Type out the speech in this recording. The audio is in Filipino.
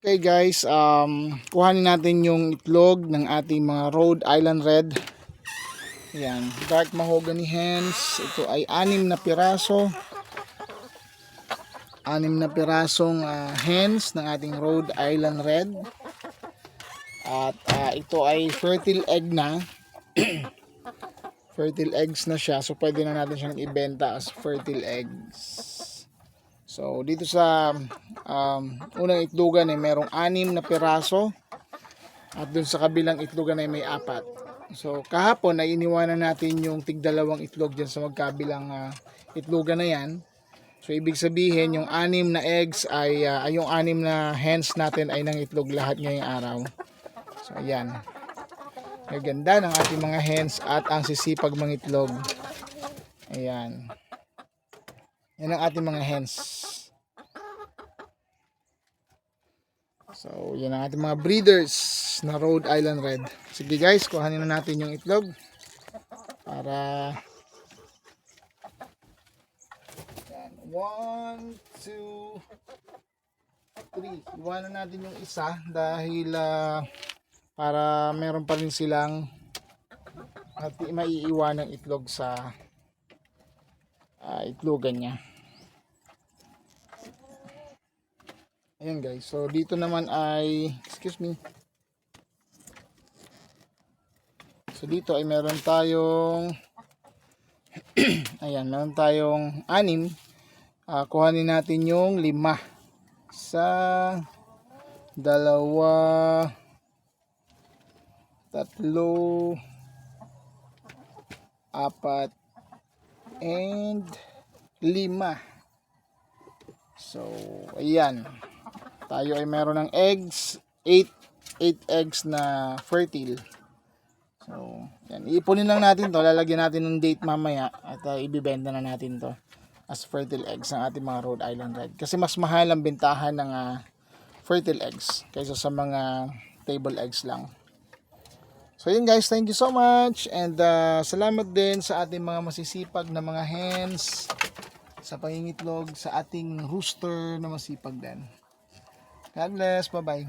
Okay guys, um, kuhanin natin yung itlog ng ating mga Rhode Island Red. Yan, dark mahogany hens. Ito ay anim na piraso. Anim na pirasong ah, hens ng ating Rhode Island Red. At ah, ito ay fertile egg na. fertile eggs na siya. So pwede na natin siyang ibenta as fertile eggs. So dito sa um, unang itlogan ay merong anim na piraso at dun sa kabilang itlogan ay may apat. So kahapon ay iniwanan natin yung tigdalawang itlog dyan sa magkabilang uh, itlogan na yan. So ibig sabihin yung anim na eggs ay uh, ay yung anim na hens natin ay nang itlog lahat ngayong araw. So ayan. Ang ganda ng ating mga hens at ang sisipag mangitlog. Ayan. Yan ang ating mga hens. So, yan ang ating mga breeders na Rhode Island Red. Sige guys, kuhanin na natin yung itlog para yan. One, two, three. Iwanan natin yung isa dahil ah, para meron pa rin silang at maiiwan ng itlog sa ah, itlogan niya. Ayan guys, so dito naman ay, excuse me. So dito ay meron tayong, ayan, meron tayong anim. Ah, kuhanin natin yung lima. Sa dalawa, tatlo, apat, and lima. So, ayan tayo ay meron ng eggs 8 8 eggs na fertile. So yan. Iipunin lang natin to. Lalagyan natin ng date mamaya at uh, ibibenta na natin to as fertile eggs ng ating mga Rhode Island Red. Kasi mas mahal ang bentahan ng uh, fertile eggs kaysa sa mga table eggs lang. So yun guys, thank you so much. And uh, salamat din sa ating mga masisipag na mga hens sa pangingitlog sa ating rooster na masipag din. God bless. Bye-bye.